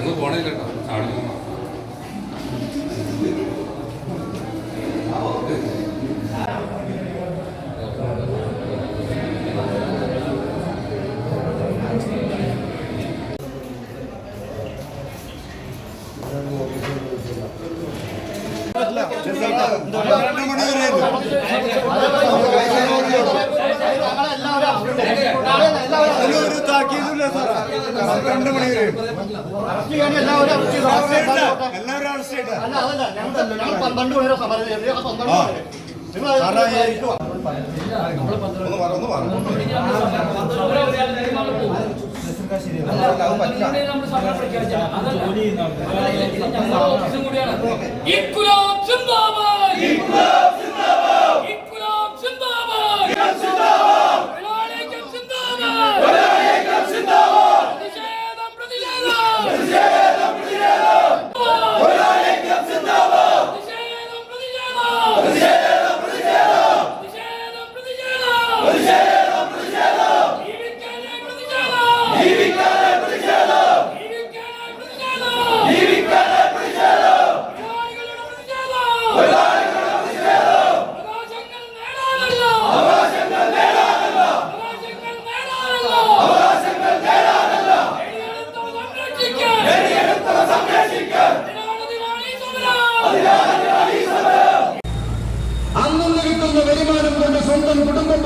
ഇത് പോണേ കേട്ടോ. അവിടെ ഒരു താക്കീതില്ല സാറേ പന്ത്രണ്ട് മണി വരെ എല്ലാവരും അറസ്റ്റ് ചെയ്യട്ടെ പന്ത്രണ്ട് പേരെ സമരം ചെയ്ത് പന്ത്രണ്ട് പേരെ നിങ്ങൾ ഒന്ന് പറഞ്ഞു ഒന്ന് പറഞ്ഞു ഇക്കുലോ ചുമ്മാ అతని కుటుంబం